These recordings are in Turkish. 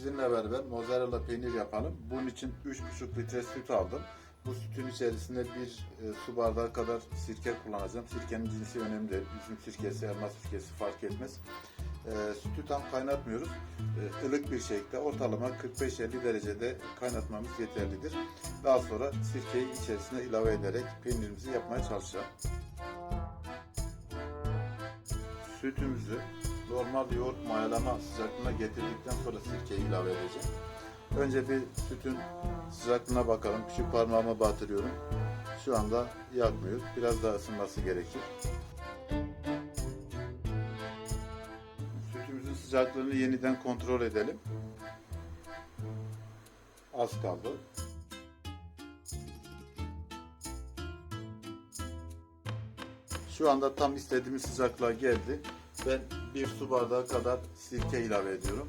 sizinle beraber mozzarella peynir yapalım. Bunun için 3,5 litre süt aldım. Bu sütün içerisinde bir e, su bardağı kadar sirke kullanacağım. Sirkenin cinsi önemli değil. Üzüm sirkesi, elma sirkesi fark etmez. E, sütü tam kaynatmıyoruz. E, ılık bir şekilde ortalama 45-50 derecede kaynatmamız yeterlidir. Daha sonra sirkeyi içerisine ilave ederek peynirimizi yapmaya çalışacağım. Sütümüzü normal yoğurt mayalama sıcaklığına getirdikten sonra sirkeyi ilave edeceğim. Önce bir sütün sıcaklığına bakalım. Küçük parmağıma batırıyorum. Şu anda yakmıyor. Biraz daha ısınması gerekir. Sütümüzün sıcaklığını yeniden kontrol edelim. Az kaldı. Şu anda tam istediğimiz sıcaklığa geldi. Ben bir su bardağı kadar sirke ilave ediyorum.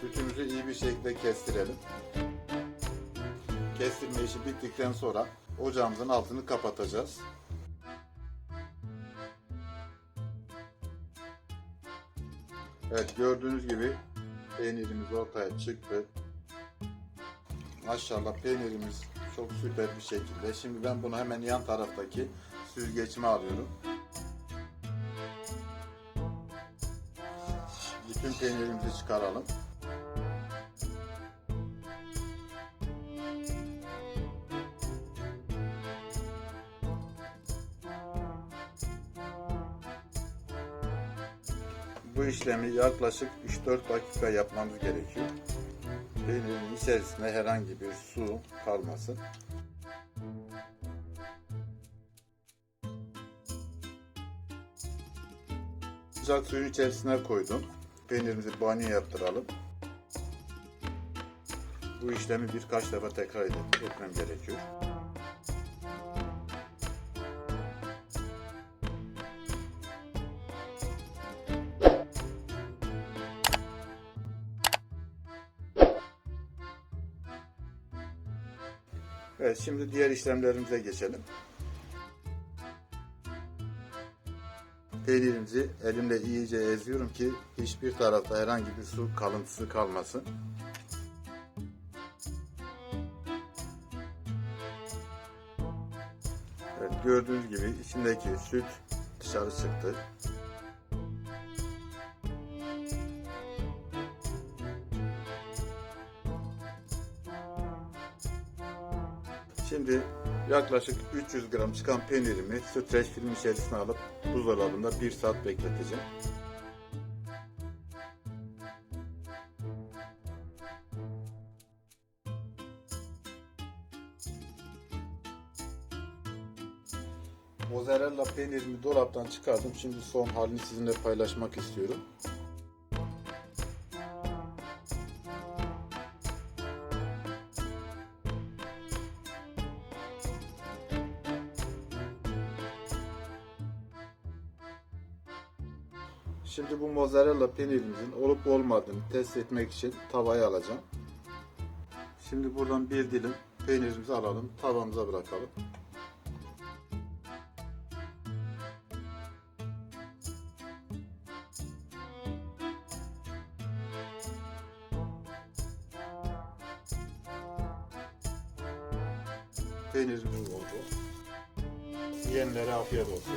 Sütümüzü iyi bir şekilde kestirelim. Kestirme işi bittikten sonra ocağımızın altını kapatacağız. Evet gördüğünüz gibi peynirimiz ortaya çıktı. Maşallah peynirimiz çok süper bir şekilde. Şimdi ben bunu hemen yan taraftaki süzgeçime alıyorum. Bütün peynirimizi çıkaralım. Bu işlemi yaklaşık 3-4 dakika yapmamız gerekiyor. Peynirin içerisinde herhangi bir su kalmasın. Sıcak suyun içerisine koydum. Peynirimizi banyo yaptıralım. Bu işlemi birkaç defa tekrar etmem gerekiyor. Evet şimdi diğer işlemlerimize geçelim. Peynirimizi elimle iyice eziyorum ki hiçbir tarafta herhangi bir su kalıntısı kalmasın. Evet gördüğünüz gibi içindeki süt dışarı çıktı. Şimdi yaklaşık 300 gram çıkan peynirimi streç film içerisine alıp buzdolabında 1 saat bekleteceğim. Mozzarella peynirimi dolaptan çıkardım. Şimdi son halini sizinle paylaşmak istiyorum. Şimdi bu mozzarella peynirimizin olup olmadığını test etmek için tavayı alacağım. Şimdi buradan bir dilim peynirimizi alalım, tavamıza bırakalım. Peynirimiz oldu. Yiyenlere afiyet olsun.